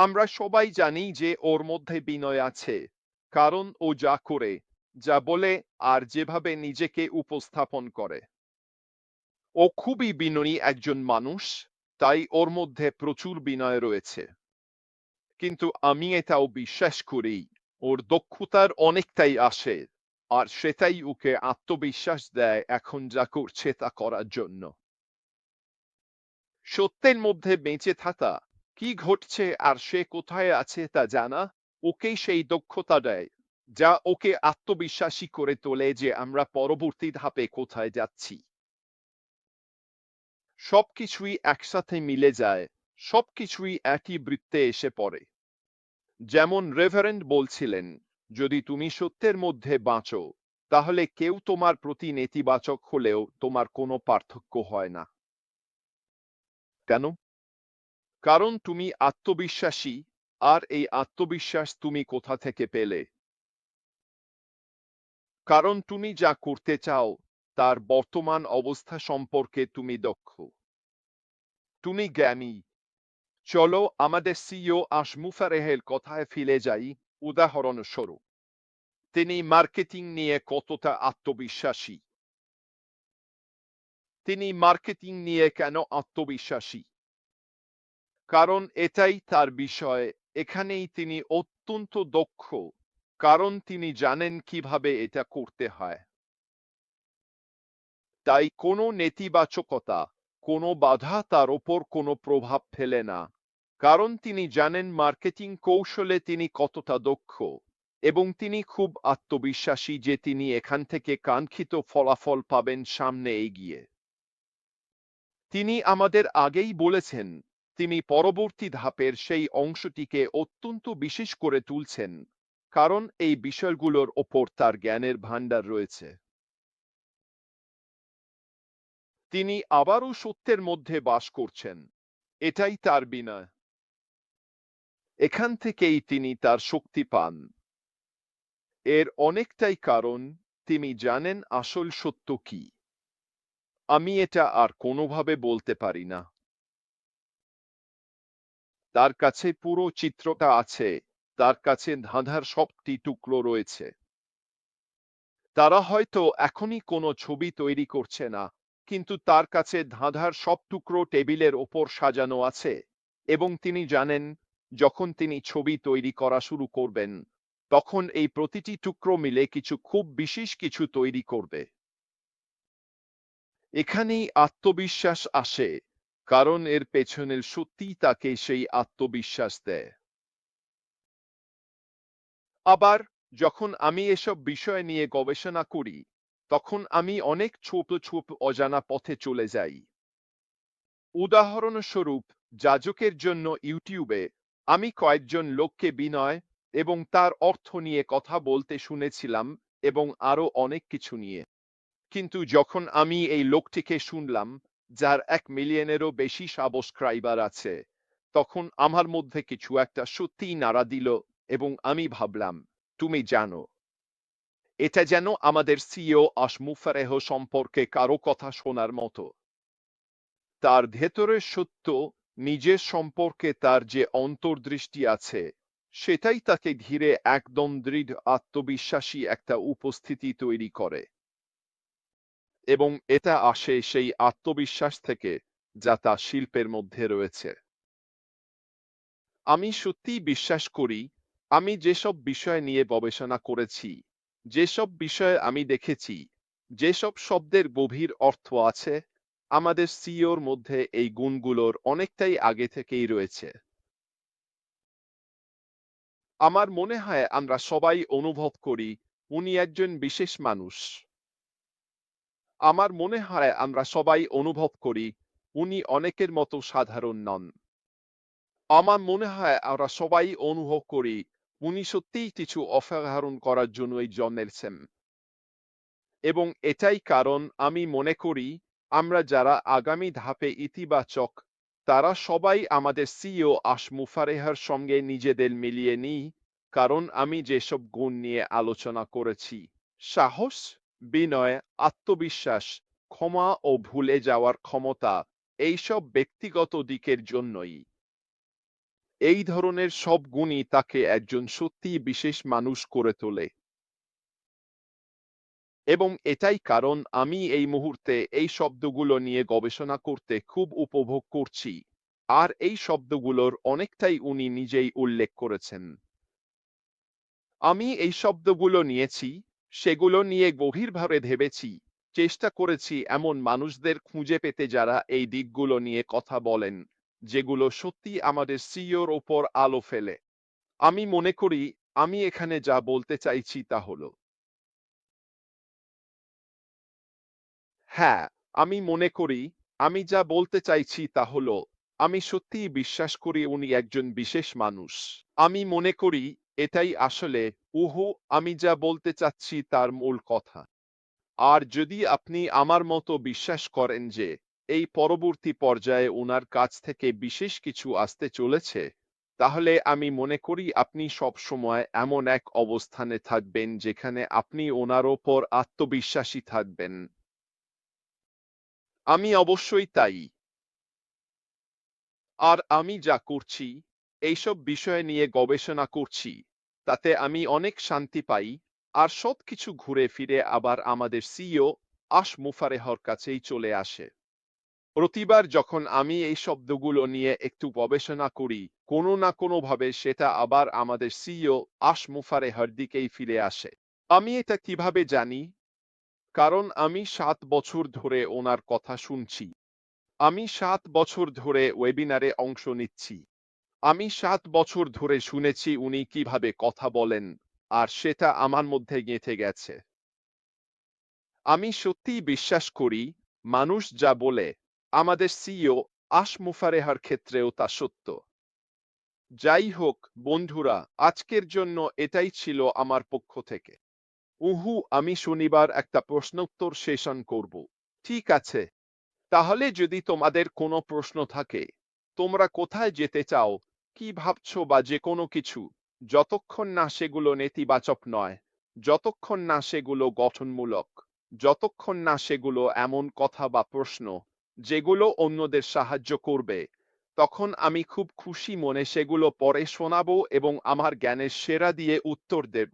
আমরা সবাই জানি যে ওর মধ্যে বিনয় আছে। কারণ ও যা করে, যা বলে আর যেভাবে নিজেকে উপস্থাপন করে। ও খুবই বিনয়ী একজন মানুষ, তাই ওর মধ্যে প্রচুর বিনয় রয়েছে। কিন্তু আমি এটাও বিশ্বাস করি, ওর দক্ষতার অনেকটাই আসে আর সেটাই ওকে আত্মবিশ্বাস দেয় এখন যা করছে তা করার জন্য। সত্যের মধ্যে বেঁচে থাকা কি ঘটছে আর সে কোথায় আছে তা জানা? ওকে সেই দক্ষতা দেয়, যা ওকে আত্মবিশ্বাসী করে তোলে যে আমরা পরবর্তী ধাপে কোথায় যাচ্ছি। সবকিছুই একসাথে মিলে যায়, সবকিছুই একই বৃত্তে এসে পড়ে। যেমন রেভারেন্ড বলছিলেন, যদি তুমি সত্যের মধ্যে বাঁচো, তাহলে কেউ তোমার প্রতি নেতিবাচক হলেও তোমার কোনো পার্থক্য হয় না। কেন? কারণ তুমি আত্মবিশ্বাসী, আর এই আত্মবিশ্বাস তুমি কোথা থেকে পেলে? কারণ তুমি যা করতে চাও, তার বর্তমান অবস্থা সম্পর্কে তুমি দক্ষ। তুমি জ্ঞানী। চলো আমাদের সিও আশমুফারেহের কথায় ফিরে যাই, উদাহরণস্বরূপ। তিনি মার্কেটিং নিয়ে কতটা আত্মবিশ্বাসী? তিনি মার্কেটিং নিয়ে কেন আত্মবিশ্বাসী? কারণ এটাই তার বিষয়। এখানেই তিনি অত্যন্ত দক্ষ। কারণ তিনি জানেন কীভাবে এটা করতে হয়। তাই কোনো নেতিবাচকতা, কোনো বাধা তার ওপর কোনো প্রভাব ফেলে না। কারণ তিনি জানেন মার্কেটিং কৌশলে তিনি কতটা দক্ষ এবং তিনি খুব আত্মবিশ্বাসী যে তিনি এখান থেকে কাঙ্ক্ষিত ফলাফল পাবেন সামনে এগিয়ে। তিনি আমাদের আগেই বলেছেন তিনি পরবর্তী ধাপের সেই অংশটিকে অত্যন্ত বিশেষ করে তুলছেন, কারণ এই বিষয়গুলোর ওপর তার জ্ঞানের ভাণ্ডার রয়েছে। তিনি আবারও সত্যের মধ্যে বাস করছেন, এটাই তার বিনয়। এখান থেকেই তিনি তার শক্তি পান। এর অনেকটাই কারণ, তিনি জানেন আসল সত্য কি। আমি এটা আর কোনোভাবে বলতে পারি না। তার কাছে পুরো চিত্রটা আছে, তার কাছে ধাঁধার সবটি টুকরো রয়েছে। তারা হয়তো এখনই কোনো ছবি তৈরি করছে না, কিন্তু তার কাছে ধাঁধার সব টুকরো টেবিলের ওপর সাজানো আছে এবং তিনি জানেন, যখন তিনি ছবি তৈরি করা শুরু করবেন, তখন এই প্রতিটি টুকরো মিলে কিছু খুব বিশেষ কিছু তৈরি করবে। এখানেই আত্মবিশ্বাস আসে। কারণ এর পেছনের সত্যি তাকে সেই আত্মবিশ্বাস দেয়। আবার, যখন আমি এসব বিষয় নিয়ে গবেষণা করি, তখন আমি অনেক ছোপ ছোপ অজানা পথে চলে যাই। উদাহরণস্বরূপ, যাজকের জন্য ইউটিউবে আমি কয়েকজন লোককে বিনয় এবং তার অর্থ নিয়ে কথা বলতে শুনেছিলাম এবং আরও অনেক কিছু নিয়ে। কিন্তু যখন আমি এই লোকটিকে শুনলাম যার এক মিলিয়নেরও বেশি সাবস্ক্রাইবার আছে। তখন আমার মধ্যে কিছু একটা সত্যিই নাড়া দিল এবং আমি ভাবলাম, তুমি জানো, এটা যেন আমাদের সিও আশমুফারেহ সম্পর্কে কারও কথা শোনার মতো। তার ভেতরে সত্য, নিজের সম্পর্কে তার যে অন্তর্দৃষ্টি আছে, সেটাই তাকে ঘিরে একদম দৃঢ় আত্মবিশ্বাসী একটা উপস্থিতি তৈরি করে। এবং এটা আসে সেই আত্মবিশ্বাস থেকে যা তা শিল্পের মধ্যে রয়েছে। আমি সত্যি বিশ্বাস করি, আমি যেসব বিষয় নিয়ে গবেষণা করেছি, যেসব বিষয়ে আমি দেখেছি, যেসব শব্দের গভীর অর্থ আছে, আমাদের সিওর মধ্যে এই গুণগুলোর অনেকটাই আগে থেকেই রয়েছে। আমার মনে হয় আমরা সবাই অনুভব করি, উনি একজন বিশেষ মানুষ। আমার মনে হয় আমরা সবাই অনুভব করি উনি অনেকের মতো সাধারণ নন। আমার মনে হয় আমরা সবাই অনুভব করি উনি সত্যিই কিছু অসাধারণ করার জন্যই জন্মেছেন। এবং এটাই কারণ আমি মনে করি আমরা যারা আগামী ধাপে ইতিবাচক, তারা সবাই আমাদের সিও আশমুফারেহার সঙ্গে নিজেদের মিলিয়ে নিই, কারণ আমি যেসব গুণ নিয়ে আলোচনা করেছি। সাহস? বিনয়, আত্মবিশ্বাস, ক্ষমা ও ভুলে যাওয়ার ক্ষমতা এইসব ব্যক্তিগত দিকের জন্যই। এই ধরনের সব গুণই তাকে একজন সত্যি বিশেষ মানুষ করে তোলে। এবং এটাই কারণ আমি এই মুহূর্তে এই শব্দগুলো নিয়ে গবেষণা করতে খুব উপভোগ করছি, আর এই শব্দগুলোর অনেকটাই উনি নিজেই উল্লেখ করেছেন। আমি এই শব্দগুলো নিয়েছি সেগুলো নিয়ে গভীরভাবে ভেবেছি। চেষ্টা করেছি এমন মানুষদের খুঁজে পেতে যারা এই দিকগুলো নিয়ে কথা বলেন, যেগুলো সত্যি আমাদের সিওর ওপর আলো ফেলে। আমি মনে করি, আমি এখানে যা বলতে চাইছি তা হলো। হ্যাঁ আমি মনে করি, আমি যা বলতে চাইছি তা হলো, আমি সত্যিই বিশ্বাস করি উনি একজন বিশেষ মানুষ। আমি মনে করি এটাই আসলে উহু আমি যা বলতে চাচ্ছি তার মূল কথা। আর যদি আপনি আমার মতো বিশ্বাস করেন যে, এই পরবর্তী পর্যায়ে ওনার কাছ থেকে বিশেষ কিছু আসতে চলেছে, তাহলে আমি মনে করি আপনি সব সময় এমন এক অবস্থানে থাকবেন যেখানে আপনি ওনার ওপর আত্মবিশ্বাসী থাকবেন। আমি অবশ্যই তাই। আর আমি যা করছি, এইসব বিষয় নিয়ে গবেষণা করছি। তাতে আমি অনেক শান্তি পাই। আর সব কিছু ঘুরে ফিরে আবার আমাদের সিও আশ মুফারেহর কাছেই চলে আসে। প্রতিবার যখন আমি এই শব্দগুলো নিয়ে একটু গবেষণা করি, কোনো না কোনোভাবে সেটা আবার আমাদের সিও আশ মুফারেহর দিকেই ফিরে আসে। আমি এটা কীভাবে জানি? কারণ আমি সাত বছর ধরে ওনার কথা শুনছি। আমি সাত বছর ধরে ওয়েবিনারে অংশ নিচ্ছি। আমি সাত বছর ধরে শুনেছি উনি কীভাবে কথা বলেন, আর সেটা আমার মধ্যে গেঁথে গেছে। আমি সত্যিই বিশ্বাস করি, মানুষ যা বলে, আমাদের সিও আশ মুফারেহার ক্ষেত্রেও তা সত্য। যাই হোক, বন্ধুরা, আজকের জন্য এটাই ছিল আমার পক্ষ থেকে। উহু, আমি শনিবার একটা প্রশ্নোত্তর সেশন করব। ঠিক আছে। তাহলে যদি তোমাদের কোনো প্রশ্ন থাকে, তোমরা কোথায় যেতে চাও কি ভাবছ বা যে কোনো কিছু, যতক্ষণ না সেগুলো নেতিবাচক নয়, যতক্ষণ না সেগুলো গঠনমূলক, যতক্ষণ না সেগুলো এমন কথা বা প্রশ্ন যেগুলো অন্যদের সাহায্য করবে, তখন আমি খুব খুশি মনে সেগুলো পরে শোনাবো এবং আমার জ্ঞানের সেরা দিয়ে উত্তর দেব।